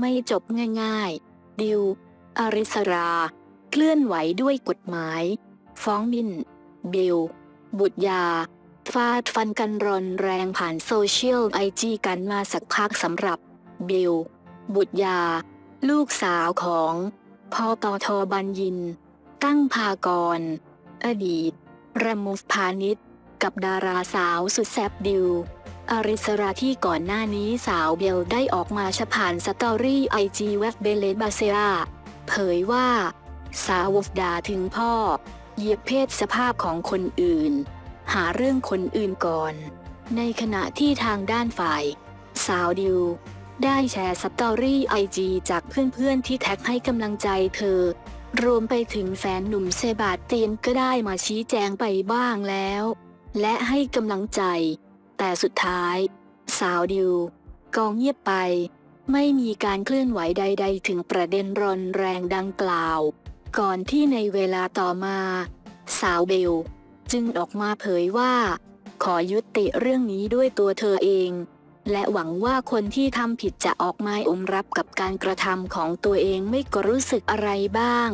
ไม่จบง่ายๆ ดิว อาริสรา เคลื่อนไหวด้วยกฎหมาย ฟ้องมินบิลบุตรยา ฟาดฟันกันรอนแรงผ่านโซเชียลไอจีกันมาสักพักสำหรับบิลบุตรยา ลูกสาวของพอตอทอบัญญิน ตั้งพากร อดีตระมุฟพาณิชกับดาราสาวสุดแซบดิว อาริสราที่ก่อนหน้านี้สาวเบลได้ออกมาชะผ่านสตอรี่ไอจีเว็บเบเลบาเซราเผยว่า สาวกด่าถึงพ่อ เหยียบเพศสภาพของคนอื่น หาเรื่องคนอื่นก่อน ในขณะที่ทางด้านฝ่าย สาวดิว ได้แชร์สตอรี่ไอจีจากเพื่อนๆที่แท็กให้กำลังใจเธอ รวมไปถึงแฟนหนุ่มเซบาสเตียนก็ได้มาชี้แจงไปบ้างแล้ว และให้กำลังใจ แต่สุดท้าย สาวดิวก็เงียบไป ไม่มีการเคลื่อนไหวใด ๆ ถึงประเด็นร้อนแรงดังกล่าว ก่อนที่ในเวลาต่อมา สาวเบล จึงออกมาเผยว่า ขอยุติเรื่องนี้ด้วยตัวเธอเอง และหวังว่าคนที่ทำผิดจะออกมาอมรับกับการกระทำของตัวเองไม่ก็รู้สึกอะไรบ้าง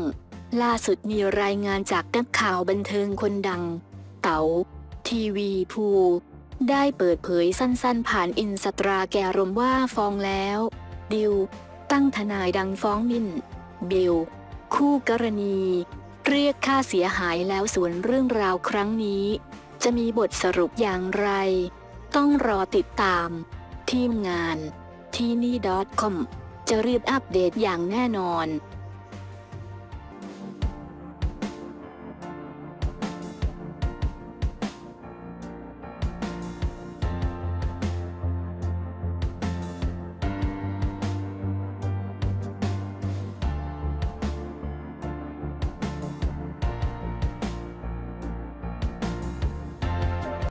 ล่าสุดมีรายงานจากนักข่าวบันเทิงคนดัง เต๋าทีวีพู ได้เปิดเผยสั้นๆ ผ่านอินสตราแกรมว่าฟ้องแล้ว ดิว ตั้งทนายดังฟ้องมินบิลคู่กรณี เรียกค่าเสียหายแล้วส่วนเรื่องราวครั้งนี้ จะมีบทสรุปอย่างไร ต้องรอติดตาม ทีมงาน ที่นี่ .com จะรีบอัปเดตอย่างแน่นอน